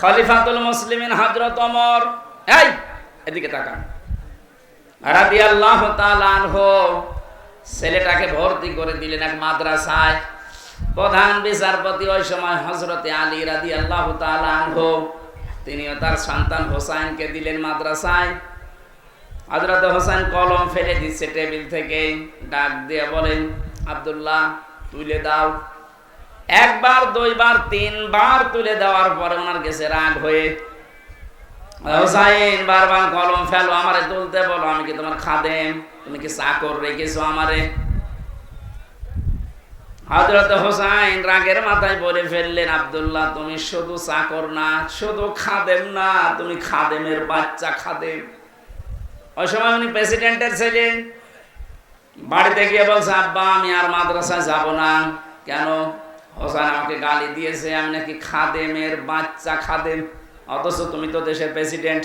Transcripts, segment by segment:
খলিফাতুল মুসলিমিন হযরত ওমর। এই, এদিকে তাকান। রাদিয়াল্লাহু তাআলা আনহু, ছেলেটাকে ভর্তি করে দিলেন এক মাদ্রাসায়। প্রধান বিচারপতি ওই সময় হজরতে আলী রাদি আল্লাহ আনহু, তিনিও তার সন্তান হোসাইনকে দিলেন মাদ্রাসায়। হজরত হোসাইন কলম ফেলে দিচ্ছে টেবিল থেকে, ডাক দিয়ে বলেন, আব্দুল্লাহ, তুলে দাও। একবার, দুইবার, তিনবার তুলে দেওয়ার পরে ওনার গেছে রাগ হয়ে হোসাইন বারবার কলম ফেলো, আমারে তুলতে বলো, আমি কি তোমার খাদেম? তুমি কি চাকর রেখেছো আমারে? হজরত হোসাইন রাগের মাথায় বলে ফেললেন, আব্দুল্লাহ, তুমি শুধু চাকর না, শুধু খাদেম না, তুমি খাদেমের বাচ্চা খাদেম। ওই সময় উনি প্রেসিডেন্টের ছেলে, বাড়িতে গিয়ে বলছে, আব্বা, আমি আর মাদ্রাসায় যাব না। কেন? হোসেন আমাকে গালি দিয়েছে, আমি নাকি খাদেমের বাচ্চা খাদেম। অথচ তুমি তো দেশের প্রেসিডেন্ট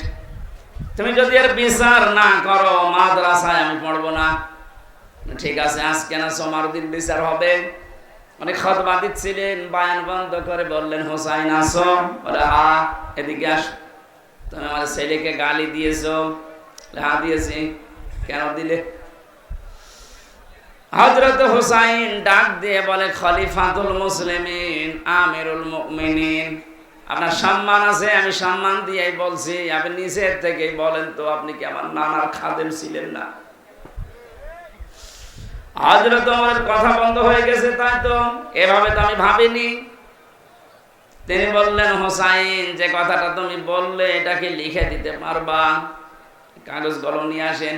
তুমি যদি এর বিচার না করো, মাদ্রাসায় আমি পড়ব না। ঠিক আছে, আজকে না সোমার দিন বিচার হবে। অনেক খতবা দিচ্ছিলেন, বায়ান বন্ধ করে বললেন, হোসাইন, আসো। বলে, হা, এদিকে আস। তুমি আমার ছেলেকে গালি দিয়েছ, হা দিয়েছি। কেন দিলে? হজরত হোসাইন ডাক দিয়ে বলে, খলিফাতুল মুসলিমিন, আমিরুল মুমিনিন। আপনার সম্মান আছে, আমি সম্মান দিয়েই বলছি। আপনি নিচের থেকেই বলেন তো, আপনি কি আমার নানার খাদেম ছিলেন না? হজরত আমার কথা বন্ধ হয়ে গেছে তাই তো, এভাবে তো আমি ভাবিনি। তিনি বললেন, হোসাইন, যে কথাটা তুমি বললে এটাকে লিখে দিতে পারবা? কাগজ কলম নিয়ে আসেন।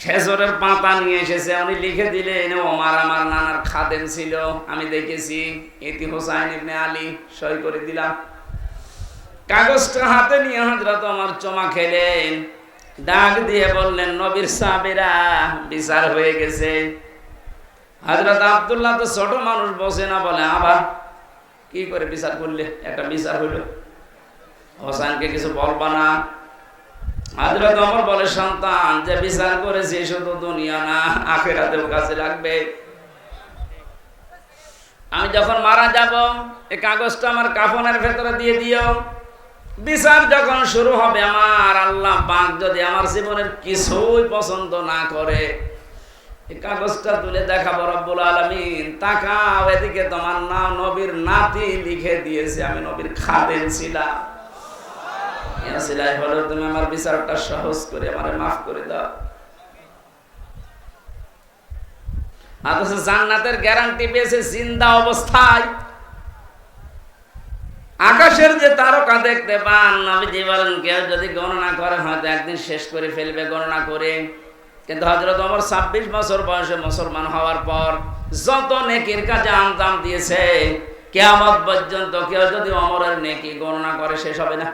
খেজরের পাতা নিয়ে এসেছে, উনি লিখে দিলেন ওমার আমার নানার খাদেম ছিল, আমি দেখেছি। ইতি হোসাইন ইবনে আলী সই করে দিলাম। কাগজটা হাতে নিয়ে হজরত আমার চমা খেলেন, ডাক দিয়ে বললেন, নবীর সাবেরা বিচার হয়ে গেছে। হজরত আবদুল্লাহ তো ছোট মানুষ, বসে না বলে, আবার কি করে বিচার করলে? একটা বিচার হইল হোসাইনকে কিছু বলবা না। হজরত অমর বলে, সন্তান, যে বিচার করেছে শুধু দুনিয়া না, আখেরাতেও কাছে লাগবে। আমি যখন মারা যাব এই কাগজটা আমার কাফনের ভেতরে দিয়ে দিও। বিচার যখন শুরু হবে, আমার আল্লাহ পাক যদি আমার জীবনের কিছুই পছন্দ না করে এই কাগজটা তুলে দেখাবো রব্বুল আলমিন। তাকাও এদিকে, তোমার নাম নবীর নাতি লিখে দিয়েছে, আমি নবীর খাদেন ছিলাম। হলো, তুমি আমার বিচারটা সহজ করে আমার মাফ করে দাও। অথচ জান্নাতের গ্যারান্টি পেয়েছে জিন্দা অবস্থায়। আকাশের যে তারকা দেখতে পান, নবীজি বলেন, কেউ যদি গণনা করে, হয়তো একদিন শেষ করে ফেলবে গণনা করে। কিন্তু হজরত অমর ছাব্বিশ বছর বয়সে মুসলমান হওয়ার পর যত নেকির কাজে আঞ্জাম দিয়েছে, কেয়ামত পর্যন্ত কেউ যদি অমরের নেকি গণনা করে, শেষ হবে না।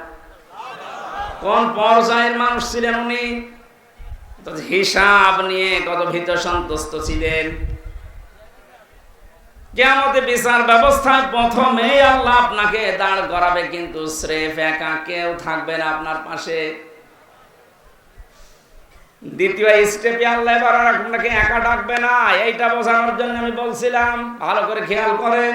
কোন পর্যায়ের মানুষ ছিলেন উনি? হিসাব নিয়ে কত ভীত সন্তুষ্ট ছিলেন। কেমতে বিচার প্রথমে আল্লাহ আপনাকে দাঁড় করাবে, কিন্তু একা কেউ থাকবে না আপনার পাশে। দ্বিতীয় স্টেপে আল্লাহ এবার আপনাকে একা ডাকবে না, এইটা বোঝানোর জন্য আমি বলছিলাম, ভালো করে খেয়াল করেন।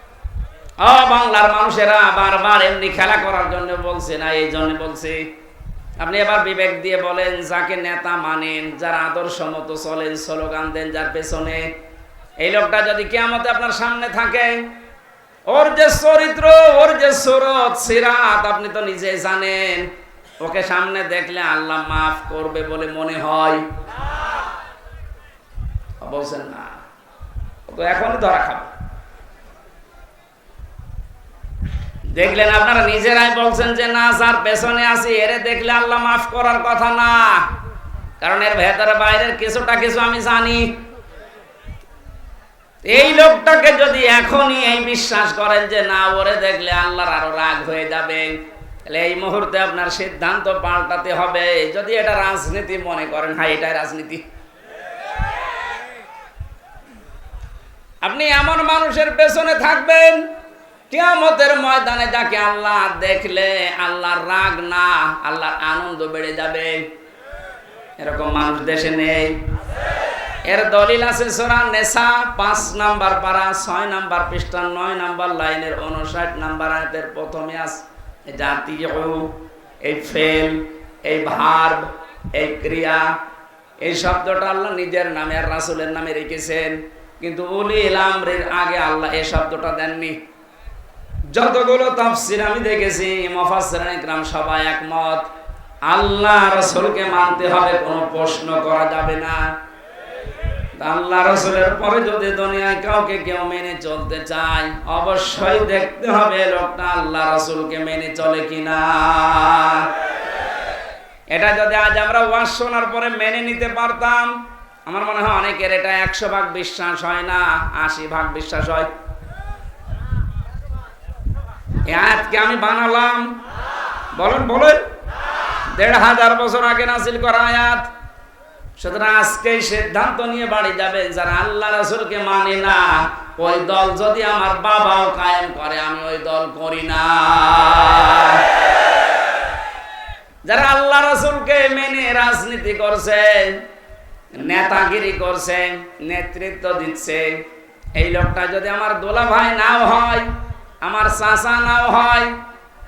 বাংলার মানুষেরা বারবার এমনি খেলা করার জন্য বলছে না, এই জন্য বলছে। আপনি এবার বিবেক দিয়ে বলেন, যাকে নেতা মানেন, যার আদর্শ মতো চলেন স্লোগান দেন যার পেছনে, এই লোকটা যদি কেমতে আপনার সামনে থাকে, ওর যে চরিত্র, ওর যে সুরত, সিরাত, আপনি তো নিজে জানেন, ওকে সামনে দেখলে আল্লাহ মাফ করবে বলে মনে হয়। বলছেন না তো এখনই ধরা খাবে। দেখলেন আপনারা নিজেরাই বলছেন যে, না যার পেছনে আছি। এরে দেখলে আল্লাহ মাফ করার কথা না। কারণ এর ভেতরে বাইরের কিছুটা কিছু আমি জানি। এই লোকটাকে যদি এখনই এই বিশ্বাস করেন যে, না, ওরে দেখলে আল্লাহর আরও রাগ হয়ে যাবে। তাহলে এই মুহূর্তে আপনার সিদ্ধান্ত পাল্টাতে হবে। যদি এটা রাজনীতি মনে করেন হ্যাঁ এটাই রাজনীতি। আপনি এমন মানুষের পেছনে থাকবেন কিয়ামতের ময়দানে যাকে আল্লাহ দেখলে আল্লাহর রাগ না, আল্লাহর আনন্দ বেড়ে যাবে। এরকম মানুষ দেশে নেই। এর দলিল আছে সোরা নেশা পাঁচ নাম্বার পারা, ছয় নাম্বার পৃষ্ঠা, নয় নাম্বার লাইনের উনষাট নাম্বার আয়াতের প্রথমে এই জাতীয় এই ফেল, এই ভার, এই ক্রিয়া, এই শব্দটা আল্লাহ নিজের নামে আর রাসুলের নামে রেখেছেন। কিন্তু উলি ইলামরের আগে আল্লাহ এই শব্দটা দেননি। যতগুলো তাফসির আমি দেখেছি মফাসসির ইকরাম সবাই একমত। আল্লাহ রাসূলকে মানতে হবে, কোনো প্রশ্ন করা যাবে না। আল্লাহ রসুলের পরে যদি দুনিয়ায় কাউকে কেউ মেনে চলতে চায়, অবশ্যই দেখতে হবে লোকটা আল্লাহ রসুলকে মেনে চলে কিনা। এটা যদি আজ আমরা ওয়াজ শোনার পরে মেনে নিতে পারতাম, আমার মনে হয় অনেকের এটা একশো ভাগ বিশ্বাস হয় না, আশি ভাগ বিশ্বাস হয়। আয়াতকে আমি বানালাম। বলেন বলেন। দেড় হাজার বছর আগে নাসিল করা আয়াত। সুতরাং আজকেই সিদ্ধান্ত নিয়ে বাড়ি যাবেন যারা আল্লাহ রসুলকে মানে না, ওই দল যদি আমার বাবাও কায়েম করে, আমি ওই দল করি না। যারা আল্লাহ রসুলকে মেনে রাজনীতি করছে, নেতাগিরি করছে, নেতৃত্ব দিচ্ছে, এই লোকটা যদি আমার দোলা ভাই নাও হয় চাচা নাও হয়।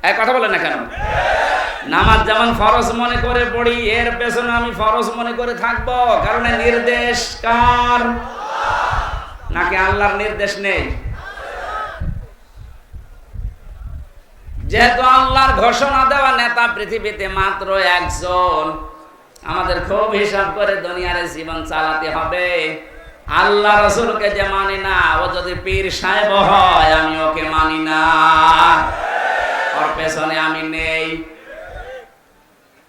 এক কথা বলে না কেন? নামাজ যেমন ফরজ মনে করে পড়ি, এর পেছনে আমি ফরজ মনে করে থাকব। কারণ নির্দেশ কার? নাকি আল্লাহর নির্দেশ নেই? যেহেতু আল্লাহর ঘোষণা দেওয়া নেতা পৃথিবীতে মাত্র একজন, আমাদের খুব হিসাব করে দুনিয়ার জীবন চালাতে হবে। আল্লাহ রসুলকে যে মানি না, ও যদি পীর সাহেব হয়, আমি ওকে মানি না। ওর পেছনে আমি নেই।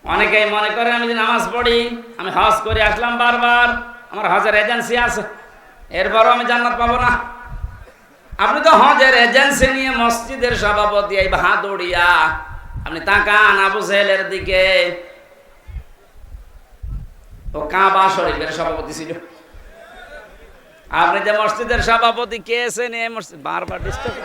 অনেকেই মনে করে, আমি যে নামাজ পড়ি, আমি হজ করে আসলাম বারবার, আমার হজের এজেন্সি আছে, এরপরও আমি জান্নাত পাবো না। আপনি তো হজের এজেন্সি নিয়ে মসজিদের সভাপতি, এই ভাদুড়িয়া, আপনি তাকান আবু সেহেলের দিকে। ও কাবা শরীফের সভাপতি ছিল। আপনি যে মসজিদের সভাপতি, কে এসে নিয়ে মসজিদ? বারবার ডিস্টার্ব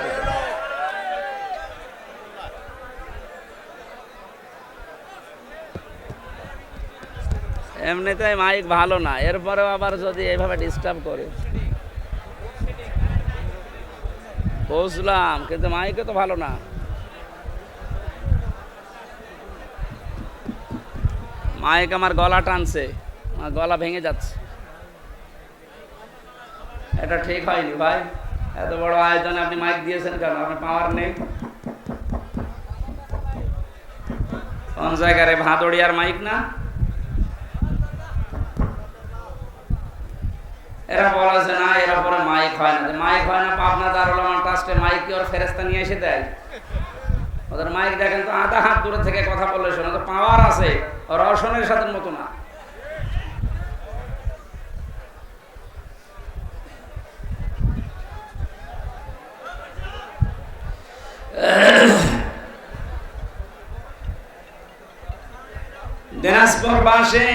এমনিতে মাইক ভালো না, এরপরেও আবার যদি এইভাবে ডিস্টার্ব করে। বুঝলাম, কিন্তু মাইকে তো ভালো না। মাইক আমার গলা টানছে, আমার গলা ভেঙে যাচ্ছে। এটা ঠিক হয়নি ভাই। এত বড় আয়োজনে আপনি মাইক দিয়েছেন কেন? আপনার পাওয়ার নেই। কোন জায়গায় ভাদড়িয়ার মাইক না? এরা বলেছে না, এরা পরে মাইক হয় না। মাইক হয় না, পাবনা দারুল আমার ট্রাস্টে মাইক ওর ফেরেস্তা নিয়ে এসে দেয়? ওদের মাইক দেখেন তো আধা হাত দূরে থেকে কথা বললে শোনা তো পাওয়ার আছে। রসনের সাথে মতো না। দিনাজপুর বাসে